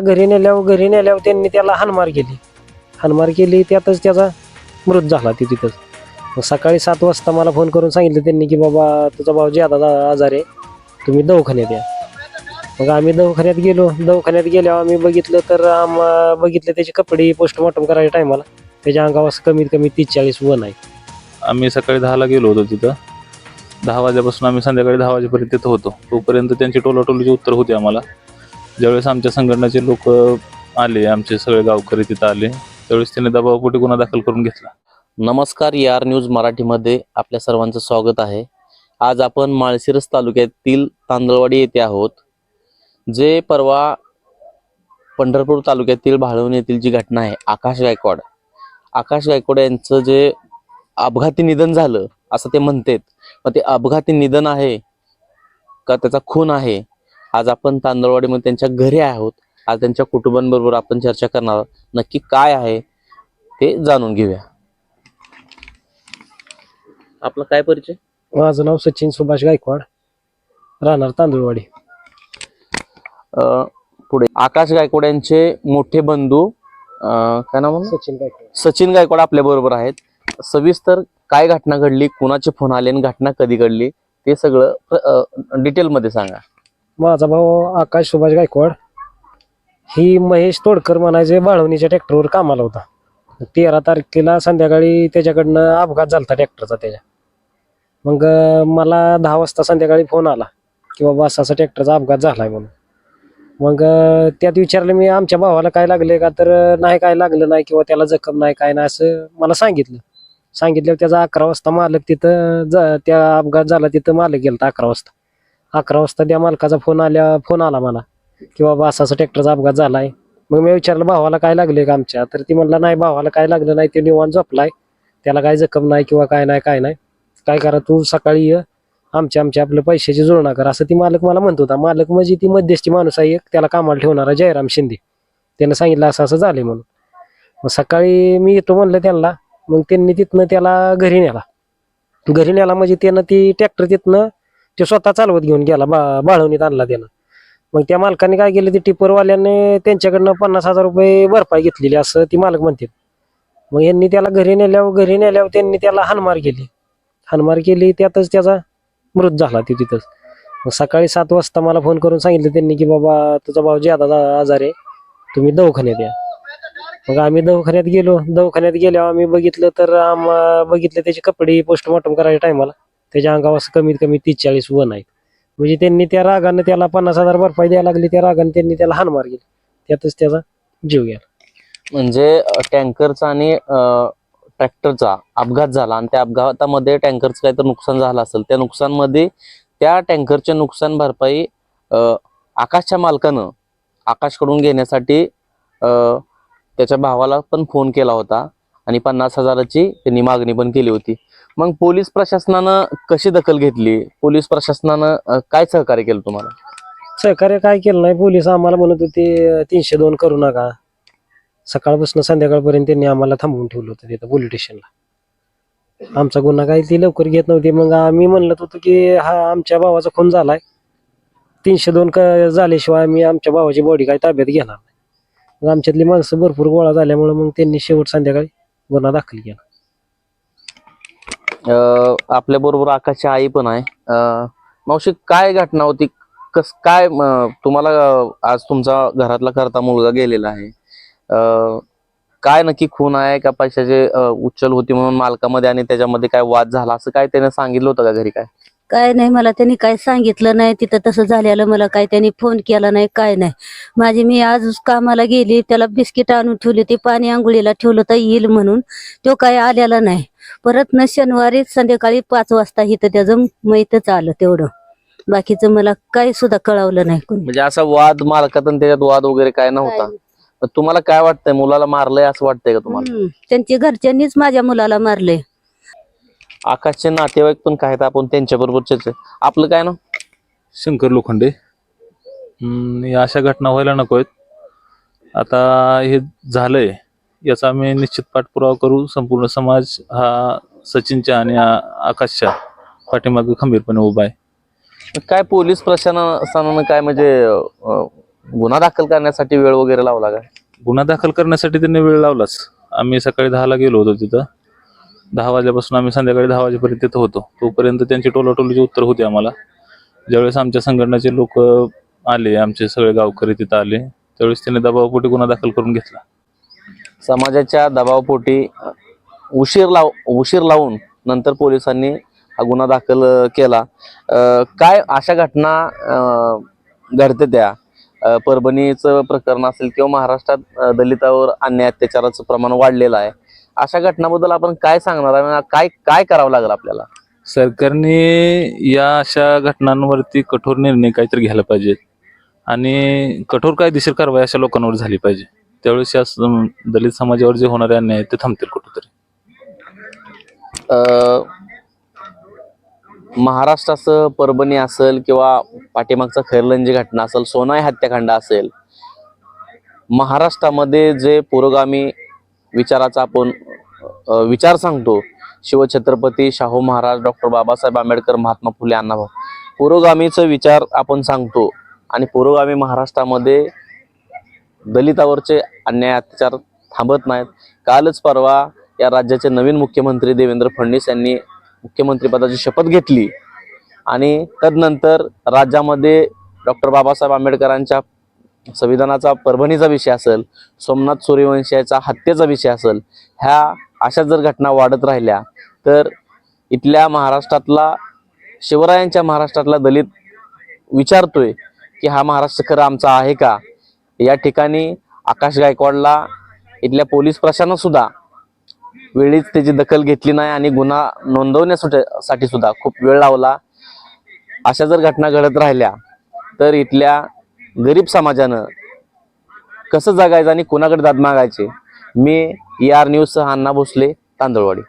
घरी नेल्यावर घरी नेल्यावर त्यांनी त्याला हानमार केली. हानमार केली त्यातच त्याचा मृत झाला ती तिथंच. मग सकाळी सात वाजता मला फोन करून सांगितलं त्यांनी की बाबा तुझा भाऊ आता आजार आहे तुम्ही दवाखान्यात या. मग आम्ही दवाखान्यात गेलो. दवाखान्यात गेल्यावर आम्ही बघितलं तर आम बघितलं त्याचे कपडे पोस्टमॉर्टम करायच्या टायमाला त्याच्या अंगावर असं कमीत कमी तीस चाळीस वन आहे. आम्ही सकाळी दहाला गेलो होतो तिथं. दहा वाजेपासून आम्ही संध्याकाळी दहा वाजेपर्यंत तिथं होतो. तोपर्यंत त्यांची टोलाटोलीची उत्तर होती आम्हाला. ज्यावेळेस आमच्या संघटनेचे लोक आले आमचे सगळे गावकरी तिथं आले त्यावेळेस त्यांनी दबावपोटी गुन्हा दाखल करून घेतला? नमस्कार यार न्यूज मराठीमध्ये आपल्या सर्वांचं स्वागत आहे. आज आपण माळशिरस तालुक्यातील तांदळवाडी येथे आहोत जे परवा पंढरपूर तालुक्यातील भाळवण येथील जी घटना आहे आकाश गायकवाड. आकाश गायकवाड यांचं जे अपघाती निधन झालं असं ते म्हणतात. मग ते अपघाती निधन आहे का त्याचा खून आहे आज आपण तांदळवाडीमध्ये त्यांच्या घरी आहोत. आज त्यांच्या कुटुंबांबरोबर आपण चर्चा करणार आहोत. नक्की काय आहे ते जाणून घेऊया. आपला काय परिचय? माझं नाव सचिन सुभाष गायकवाड. राहणार तांदूळवाडी. अं, पुढे आकाश गायकवाड यांचे मोठे बंधू अं, काय नाव म्हणलं? सचिन गायकवाड. सचिन गायकवाड आपल्या बरोबर आहेत. सविस्तर काय घटना घडली कुणाचे फोन आले आणि घटना कधी घडली ते सगळं डिटेल मध्ये सांगा. माझा भाऊ आकाश सुभाष गायकवाड. ही महेश तोडकर म्हणायचे बाळवणीच्या ट्रॅक्टरवर कामाला होता. तेरा तारखेला संध्याकाळी त्याच्याकडनं अपघात झाला ट्रॅक्टरचा त्याच्या. मग मला दहा वाजता संध्याकाळी फोन आला की बाबा असा असा ट्रॅक्टरचा अपघात झालाय म्हणून. मग त्यात विचारलं मी आमच्या भावाला काय लागले का? तर नाही काय लागलं नाही किंवा त्याला जखम नाही काय नाही असं मला सांगितलं. सांगितल्यावर त्याचा अकरा वाजता मालक तिथं ज- त्या अपघात झाला तिथं मालक गेला अकरा वाजता. अकरा वाजता त्या मालकाचा फोन आल्या फोन आला मला की बाबा असा असा ट्रॅक्टरचा अपघात झालाय. मग मी विचारलं भावाला काय लागले का आमच्या? तर ती म्हणला नाही भावाला काय लागलं नाही ते निवान झोपलाय. त्याला काय जखम नाही किंवा काय नाही काय नाही. काय करा तू सकाळी ये आमच्या आमच्या आपल्या पैशाची जुळणा कर. असं ती मालक मला म्हणत होता. मालक म्हणजे ती मध्यस्थी माणूस आहे एक त्याला कामाला ठेवणारा जयराम शिंदे. त्यानं सांगितलं असं असं झालंय म्हणून. मग सकाळी मी येतो म्हणलं त्यांना. मग त्यांनी तिथनं त्याला घरी नेला. घरी नेला म्हणजे त्यानं ती ट्रॅक्टर तिथनं ते स्वतः चालवत घेऊन गेला बा बाळवणीत आणला त्यानं. मग त्या मालकाने काय केलं ते टिपरवाल्याने त्यांच्याकडनं पन्नास हजार रुपये भरपाई घेतलेली असं ती मालक म्हणते मग यांनी त्याला घरी नेल्यावर घरी नेल्यावर त्यांनी त्याला हानमार केली. हानमार केली त्यातच त्याचा मृत झाला ती तिथंच. मग सकाळी सात वाजता मला फोन करून सांगितलं त्यांनी की बाबा तुझा भाऊ ज्यादा आजार आहे तुम्ही दवाखान्यात या. मग आम्ही दवाखान्यात गेलो. दवाखान्यात गेल्यावर आम्ही बघितलं तर आम बघितलं त्याचे कपडे पोस्टमॉर्टम करायच्या टायमाला त्याच्या अंगावर असं कमीत कमी तीस चाळीस वन आहेत. म्हणजे त्यांनी त्या रागानं त्याला पन्नास हजार भरपाई द्यायला लागली त्या रागानं त्यांनी त्याला हानमार मारली. त्यातच त्याचा जीव गेला. म्हणजे टँकरचा आणि ट्रॅक्टरचा अपघात झाला आणि त्या अपघातामध्ये टँकरचं काहीतरी नुकसान झालं असेल त्या नुकसानमध्ये त्या टँकरचे नुकसान भरपाई आकाशच्या मालकानं आकाशकडून घेण्यासाठी त्याच्या भावाला पण फोन केला होता. आणि पन्नास हजाराची त्यांनी मागणी पण केली होती. मग पोलीस प्रशासनानं कशी दखल घेतली? पोलीस प्रशासनानं काय सहकार्य केलं तुम्हाला? सहकार्य काय केलं नाही. पोलीस आम्हाला म्हणत होते तीनशे दोन करू नका. सकाळपासून संध्याकाळपर्यंत त्यांनी आम्हाला थांबवून ठेवलं होतं तिथं पोलीस स्टेशनला. आमचा गुन्हा काही ती लवकर घेत नव्हती. मग आम्ही म्हणलं होतो की हा आमच्या भावाचा खून झालाय. तीनशे दोन क झाल्याशिवाय आम्ही आमच्या भावाची बॉडी काही ताब्यात घेणार नाही. मग आमच्यातली माणसं भरपूर गोळा झाल्यामुळे मग त्यांनी शेवट संध्याकाळी गुन्हा दाखल केला. आपल्या बरोबर आकाशची आई पण आहे. अं, मावशी काय घटना होती? कस काय म, तुम्हाला अं, आज तुमचा घरातला करता मुलगा गेलेला आहे. अं, काय नक्की खून आहे? का पैशाचे अं, उचल होती म्हणून मालकामध्ये आणि त्याच्यामध्ये काय वाद झाला? असं काय त्याने सांगितलं होतं का घरी काय? काय नाही मला त्यांनी काय सांगितलं नाही तिथं तसं झालेलं मला काय त्यांनी फोन केला नाही काय नाही. माझी मी आज कामाला गेली त्याला बिस्किट आणून ठेवली ते पाणी आंघोळीला ठेवलं तर येईल म्हणून. तो काय आलेला नाही. परत न शनिवारी संध्याकाळी पाच वाजता इथं त्याचं मैतच आलं तेवढं. बाकीचं मला काही सुद्धा कळवलं नाही कोणी. म्हणजे असा वाद मालकात आणि त्याच्यात वाद वगैरे काय नव्हता? तुम्हाला काय वाटतंय? मुलाला मारलंय असं वाटतंय का तुम्हाला? हम्म. त्यांच्या घरच्यांनीच माझ्या मुलाला मारले आकाशचे नातेवाईक पण काय आपण त्यांच्या बरोबर चर्चा आपलं काय ना शंकर लोखंडे. या अशा घटना व्हायला नको आहेत. आता हे झालंय याचा आम्ही निश्चित पाठपुरावा करू. संपूर्ण समाज हा सचिनच्या आणि आकाशच्या पाठीमागे खंबीरपणे उभा आहे. काय पोलीस प्रशासनानं काय म्हणजे गुन्हा दाखल करण्यासाठी वेळ वगैरे लावला का गुन्हा दाखल करण्यासाठी त्यांनी वेळ लावलाच. आम्ही सकाळी दहाला गेलो होतो तिथं. दहा वाजल्यापासून आम्ही संध्याकाळी दहा वाजेपर्यंत तिथं होतो. तोपर्यंत त्यांची टोलाटोलीची उत्तर होती आम्हाला. ज्यावेळेस आमच्या संघटनेचे लोक आले आमचे सगळे गावकरी तिथं आले त्यावेळेस त्यांनी दबावपोटी गुन्हा दाखल करून घेतला. समाजाच्या दबावपोटी उशीर लाव उशीर लावून नंतर पोलिसांनी हा गुन्हा दाखल केला. काय अशा घटना घडते त्या परभणीचं प्रकरण असेल किंवा महाराष्ट्रात दलितावर अन्याय अत्याचाराचं प्रमाण वाढलेलं आहे. अशा घटनाबद्दल आपण काय सांगणार काय काय करावं लागेल आपल्याला? सरकारने या अशा घटनांवरती कठोर निर्णय काहीतरी घ्यायला पाहिजेत आणि कठोर कायदेशीर कारवाई अशा लोकांवर झाली पाहिजे. त्यावेळेस या दलित समाजावर जे होणारे अन्याय ते थांबतील कुठेतरी. अ, महाराष्ट्राचं परभणी असेल किंवा पाठीमागचा खैरलंजी घटना असेल सोनाई हत्याकांड असेल महाराष्ट्रामध्ये जे पुरोगामी विचाराचा आपण विचार सांगतो. शिवछत्रपती शाहू महाराज डॉक्टर बाबासाहेब आंबेडकर महात्मा फुले अण्णाभाऊ पुरोगामीचं विचार आपण सांगतो आणि पुरोगामी महाराष्ट्रामध्ये दलितावरचे अन्याय अत्याचार थांबत नाहीत. कालच परवा या राज्याचे नवीन मुख्यमंत्री देवेंद्र फडणवीस यांनी मुख्यमंत्रीपदाची शपथ घेतली आणि तदनंतर राज्यामध्ये डॉक्टर बाबासाहेब आंबेडकरांच्या संविधानाचा परभणीचा विषय असेल सोमनाथ सूर्यवंशीचा हत्येचा विषय असेल ह्या अशा जर घटना वाढत राहिल्या तर इथल्या महाराष्ट्रातला शिवरायांच्या महाराष्ट्रातला दलित विचारतोय की हा महाराष्ट्र खरं आमचा आहे का? या ठिकाणी आकाश गायकवाडला इथल्या पोलीस प्रशासनासुद्धा वेळीच त्याची दखल घेतली नाही आणि गुन्हा नोंदवण्यासाठी साठी सुद्धा खूप वेळ लावला. अशा जर घटना घडत राहिल्या तर इथल्या गरीब समाजानं कसं जगायचं आणि कोणाकडे दाद मागायचे? मी ई आर न्यूजसह अण्णा भोसले तांदळवाडी.